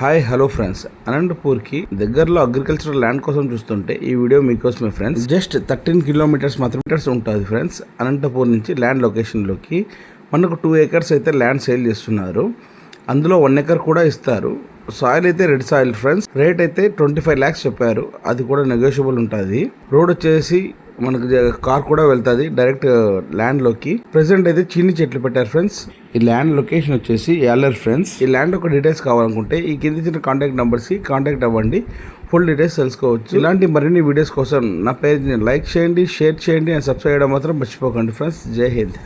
Hi hello friends అనంతపూర్కి దగ్గరలో agricultural land కోసం చూస్తుంటే ఈ వీడియో మీకోసమే ఫ్రెండ్స్ జస్ట్ థర్టీన్ కిలోమీటర్స్ మాత్రం ఉంటుంది ఫ్రెండ్స్ అనంతపూర్ నుంచి ల్యాండ్ లొకేషన్లోకి మనకు టూ ఏకర్స్ అయితే ల్యాండ్ సేల్ చేస్తున్నారు. అందులో వన్ ఎకర్ కూడా ఇస్తారు. సాయిల్ అయితే రెడ్ సాయిల్ ఫ్రెండ్స్ రేట్ అయితే ట్వంటీ ఫైవ్ ల్యాక్స్ చెప్పారు. అది కూడా నెగోషియబుల్ ఉంటుంది. రోడ్ వచ్చేసి మనకు కార్ కూడా వెళ్తుంది. డైరెక్ట్ ల్యాండ్లోకి. ప్రెసెంట్ అయితే చిన్ని చెట్లు పెట్టారు ఫ్రెండ్స్ ఈ ల్యాండ్ లొకేషన్ వచ్చేసి ఎల్ఆర్ ఫ్రెండ్స్ ఈ ల్యాండ్ ఒక డీటెయిల్స్ కావాలనుకుంటే ఈ కింద చిన్న కాంటాక్ట్ నెంబర్స్కి కాంటాక్ట్ అవ్వండి. ఫుల్ డీటెయిల్స్ తెలుసుకోవచ్చు. ఇలాంటి మరిన్ని వీడియోస్ కోసం నా పేజ్ని లైక్ చేయండి షేర్ చేయండి అండ్ సబ్స్క్రైబ్ చేయడం మాత్రం మర్చిపోకండి ఫ్రెండ్స్ జై హింద్